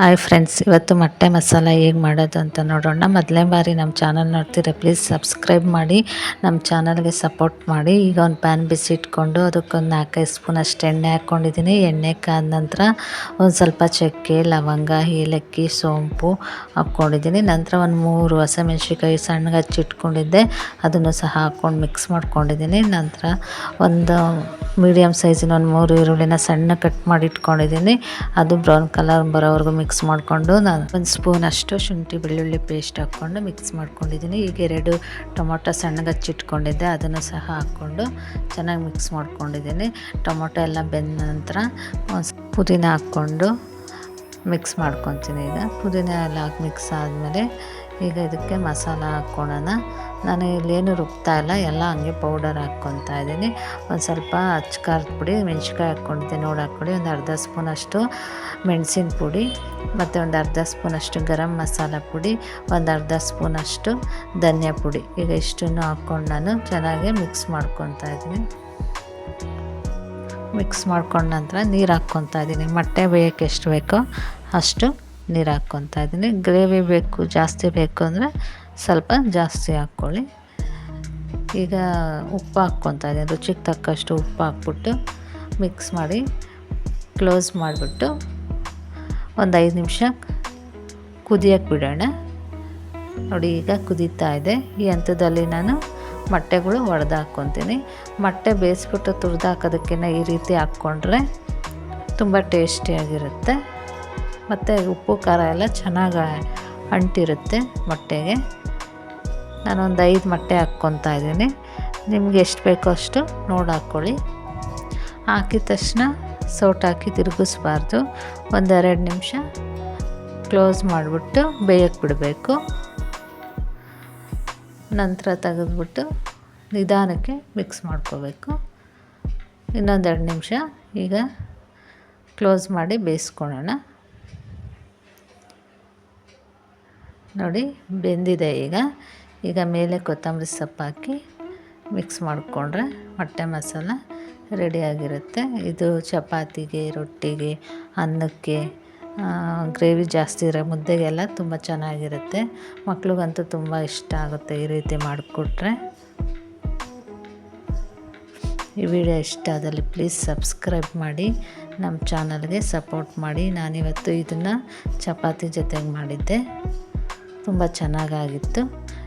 Hi friends ಇವತ್ತು ಮೊಟ್ಟೆ ಮಸಾಲ ಹೇಗೆ ಮಾಡೋದು ಅಂತ ನೋಡೋಣ. ಮೊದಲನೇ ಬಾರಿ ನಮ್ಮ ಚಾನಲ್ ನೋಡ್ತೀರಾ ಪ್ಲೀಸ್ ಸಬ್ಸ್ಕ್ರೈಬ್ ಮಾಡಿ, ನಮ್ಮ ಚಾನಲ್ಗೆ ಸಪೋರ್ಟ್ ಮಾಡಿ. ಈಗ ಒಂದು ಪ್ಯಾನ್ ಬಿಸಿ ಇಟ್ಕೊಂಡು ಅದಕ್ಕೊಂದು ನಾಲ್ಕೈದು ಸ್ಪೂನ್ ಅಷ್ಟು ಎಣ್ಣೆ ಹಾಕ್ಕೊಂಡಿದ್ದೀನಿ. ಎಣ್ಣೆ ಕಾದ ನಂತರ ಒಂದು ಸ್ವಲ್ಪ ಚಕ್ಕೆ, ಲವಂಗ, ಏಲಕ್ಕಿ, ಸೋಂಪು ಹಾಕ್ಕೊಂಡಿದ್ದೀನಿ. ನಂತರ ಒಂದು ಮೂರು ಹಸಿಮೆಣ್ಸಿಕಾಯಿ ಸಣ್ಣಗೆ ಹಚ್ಚಿಟ್ಕೊಂಡಿದ್ದೆ. ಅದನ್ನು ಸಹ ಹಾಕ್ಕೊಂಡು ಮಿಕ್ಸ್ ಮಾಡ್ಕೊಂಡಿದ್ದೀನಿ. ನಂತರ ಒಂದು ಮೀಡಿಯಮ್ ಸೈಜಿನ ಒಂದು ಮೂರು ಈರುಳ್ಳಿನ ಸಣ್ಣ ಕಟ್ ಮಾಡಿ ಇಟ್ಕೊಂಡಿದ್ದೀನಿ. ಅದು ಬ್ರೌನ್ ಕಲರ್ ಬರೋವರೆಗೂ ಮಿಕ್ಸ್ ಮಾಡಿಕೊಂಡು ನಾನು ಒಂದು ಸ್ಪೂನ್ ಅಷ್ಟು ಶುಂಠಿ ಬೆಳ್ಳುಳ್ಳಿ ಪೇಸ್ಟ್ ಹಾಕ್ಕೊಂಡು ಮಿಕ್ಸ್ ಮಾಡ್ಕೊಂಡಿದ್ದೀನಿ. ಈಗ ಎರಡು ಟೊಮೊಟೊ ಸಣ್ಣಗೆ ಹಚ್ಚಿಟ್ಕೊಂಡಿದ್ದೆ. ಅದನ್ನು ಸಹ ಹಾಕ್ಕೊಂಡು ಚೆನ್ನಾಗಿ ಮಿಕ್ಸ್ ಮಾಡ್ಕೊಂಡಿದ್ದೀನಿ. ಟೊಮೊಟೊ ಎಲ್ಲ ಬೆಂದ ನಂತರ ಪುದೀನ ಹಾಕ್ಕೊಂಡು ಮಿಕ್ಸ್ ಮಾಡ್ಕೊತೀನಿ ಈಗ. ಪುದೀನ ಎಲ್ಲ ಹಾಕಿ ಮಿಕ್ಸ್ ಆದಮೇಲೆ ಈಗ ಇದಕ್ಕೆ ಮಸಾಲ ಹಾಕ್ಕೊಳ್ಳೋಣ ನಾನು ಇಲ್ಲೇನು ರುಬ್ತಾ ಇಲ್ಲ, ಎಲ್ಲ ಹಂಗೆ ಪೌಡರ್ ಹಾಕ್ಕೊತಾ ಇದ್ದೀನಿ. ಒಂದು ಸ್ವಲ್ಪ ಹಚ್ಕಾರದ ಪುಡಿ, ಮೆಣ್ಸಿನ್ಕಾಯಿ ಹಾಕ್ಕೊಂಡಿದ್ದೆ ನೋಡಿ ಹಾಕ್ಕೊಳ್ಳಿ, ಒಂದು ಅರ್ಧ ಸ್ಪೂನಷ್ಟು ಮೆಣಸಿನ ಪುಡಿ, ಮತ್ತು ಒಂದು ಅರ್ಧ ಸ್ಪೂನಷ್ಟು ಗರಂ ಮಸಾಲ ಪುಡಿ, ಒಂದು ಅರ್ಧ ಸ್ಪೂನಷ್ಟು ಧನಿಯಾ ಪುಡಿ. ಈಗ ಇಷ್ಟನ್ನು ಹಾಕ್ಕೊಂಡು ನಾನು ಚೆನ್ನಾಗಿ ಮಿಕ್ಸ್ ಮಾಡ್ಕೊತಾ ಇದ್ದೀನಿ. ಮಿಕ್ಸ್ ಮಾಡ್ಕೊಂಡ ನಂತರ ನೀರು ಹಾಕ್ಕೊತಾ ಇದ್ದೀನಿ. ಮೊಟ್ಟೆ ಬೇಯೋಕ್ಕೆ ಎಷ್ಟು ಬೇಕೋ ಅಷ್ಟು ನೀರು ಹಾಕ್ಕೊತಾ ಇದ್ದೀನಿ. ಗ್ರೇವಿ ಬೇಕು, ಜಾಸ್ತಿ ಬೇಕು ಅಂದರೆ ಸ್ವಲ್ಪ ಜಾಸ್ತಿ ಹಾಕ್ಕೊಳ್ಳಿ. ಈಗ ಉಪ್ಪು ಹಾಕ್ಕೊತಾ ಇದ್ದೀನಿ. ರುಚಿಗೆ ತಕ್ಕಷ್ಟು ಉಪ್ಪು ಹಾಕ್ಬಿಟ್ಟು ಮಿಕ್ಸ್ ಮಾಡಿ ಕ್ಲೋಸ್ ಮಾಡಿಬಿಟ್ಟು ಒಂದು ಐದು ನಿಮಿಷ ಕುದಿಯೋಕ್ಕೆ ಬಿಡೋಣ. ನೋಡಿ, ಈಗ ಕುದೀತಾ ಇದೆ. ಈ ಹಂತದಲ್ಲಿ ನಾನು ಮೊಟ್ಟೆಗಳು ಒಡೆದು ಹಾಕ್ಕೊತೀನಿ ಮೊಟ್ಟೆ ಬೇಯಿಸ್ಬಿಟ್ಟು ತುರಿದು ಹಾಕೋದಕ್ಕಿಂತ ಈ ರೀತಿ ಹಾಕ್ಕೊಂಡ್ರೆ ತುಂಬ ಟೇಸ್ಟಿಯಾಗಿರುತ್ತೆ. ಮತ್ತು ಉಪ್ಪು ಖಾರ ಎಲ್ಲ ಚೆನ್ನಾಗಿ ಅಂಟಿರುತ್ತೆ ಮೊಟ್ಟೆಗೆ. ನಾನೊಂದು ಐದು ಮೊಟ್ಟೆ ಹಾಕ್ಕೊತಾ ಇದ್ದೀನಿ. ನಿಮ್ಗೆ ಎಷ್ಟು ಬೇಕೋ ಅಷ್ಟು ನೋಡಿ ಹಾಕ್ಕೊಳ್ಳಿ ಹಾಕಿದ ತಕ್ಷಣ ಸೌಟ್ ಹಾಕಿ ತಿರುಗಿಸ್ಬಾರ್ದು. ಒಂದೆರಡು ನಿಮಿಷ ಕ್ಲೋಸ್ ಮಾಡಿಬಿಟ್ಟು ಬೇಯಕ್ಕೆ ಬಿಡಬೇಕು. ನಂತರ ತೆಗೆದ್ಬಿಟ್ಟು ನಿಧಾನಕ್ಕೆ ಮಿಕ್ಸ್ ಮಾಡ್ಕೋಬೇಕು. ಇನ್ನೊಂದೆರಡು ನಿಮಿಷ ಈಗ ಕ್ಲೋಸ್ ಮಾಡಿ ಬೇಯಿಸ್ಕೊಳ್ಳೋಣ. ನೋಡಿ ಬೆಂದಿದೆ ಈಗ. ಈಗ ಮೇಲೆ ಕೊತ್ತಂಬರಿ ಸೊಪ್ಪು ಹಾಕಿ ಮಿಕ್ಸ್ ಮಾಡಿಕೊಂಡ್ರೆ ಮೊಟ್ಟೆ ಮಸಾಲ ರೆಡಿಯಾಗಿರುತ್ತೆ ಇದು ಚಪಾತಿಗೆ, ರೊಟ್ಟಿಗೆ, ಅನ್ನಕ್ಕೆ ಗ್ರೇವಿ ಜಾಸ್ತಿ ಇರೋ ಮುದ್ದೆಗೆಲ್ಲ ತುಂಬ ಚೆನ್ನಾಗಿರುತ್ತೆ. ಮಕ್ಳಿಗಂತೂ ತುಂಬ ಇಷ್ಟ ಆಗುತ್ತೆ ಈ ರೀತಿ ಮಾಡಿಕೊಟ್ರೆ. ಈ ವಿಡಿಯೋ ಇಷ್ಟ ಆದಲ್ಲಿ ಪ್ಲೀಸ್ ಸಬ್ಸ್ಕ್ರೈಬ್ ಮಾಡಿ ನಮ್ಮ ಚಾನಲ್ಗೆ ಸಪೋರ್ಟ್ ಮಾಡಿ. ನಾನಿವತ್ತು ಇದನ್ನು ಚಪಾತಿ ಜೊತೆಗೆ ಮಾಡಿದ್ದೆ. ತುಂಬ ಚೆನ್ನಾಗಾಗಿತ್ತು.